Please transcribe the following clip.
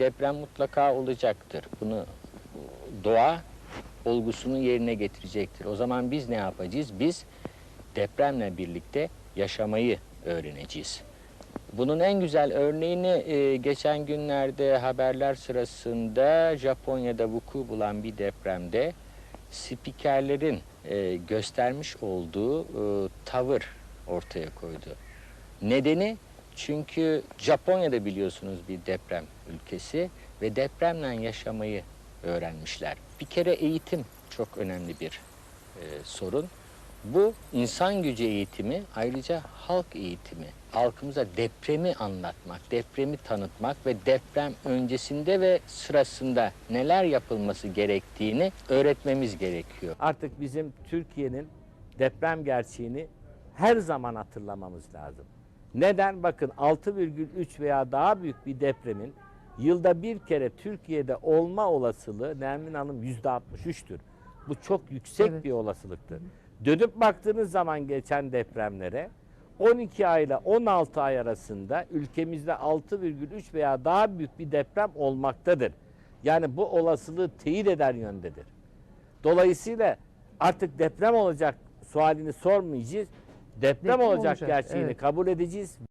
Deprem mutlaka olacaktır. Bunu doğa olgusunu yerine getirecektir. O zaman biz ne yapacağız? Biz depremle birlikte yaşamayı öğreneceğiz. Bunun en güzel örneğini e, geçen günlerde haberler sırasında Japonya'da vuku bulan bir depremde spikerlerin e, göstermiş olduğu e, tavır ortaya koydu. Nedeni çünkü Japonya'da biliyorsunuz bir deprem ülkesi ve depremle yaşamayı öğrenmişler. Bir kere eğitim çok önemli bir e, sorun. Bu insan gücü eğitimi ayrıca halk eğitimi. Halkımıza depremi anlatmak, depremi tanıtmak ve deprem öncesinde ve sırasında neler yapılması gerektiğini öğretmemiz gerekiyor. Artık bizim Türkiye'nin deprem gerçeğini her zaman hatırlamamız lazım. Neden? Bakın 6,3 veya daha büyük bir depremin yılda bir kere Türkiye'de olma olasılığı Nermin Hanım %63'tür. Bu çok yüksek Evet. bir olasılıktır. Dönüp baktığınız zaman geçen depremlere 12 ay ile 16 ay arasında ülkemizde 6,3 veya daha büyük bir deprem olmaktadır. Yani bu olasılığı teyit eder yöndedir. Dolayısıyla artık deprem olacak sualini sormayacağız. Deprem, Deprem olacak, olacak, gerçeğini evet. kabul edeceğiz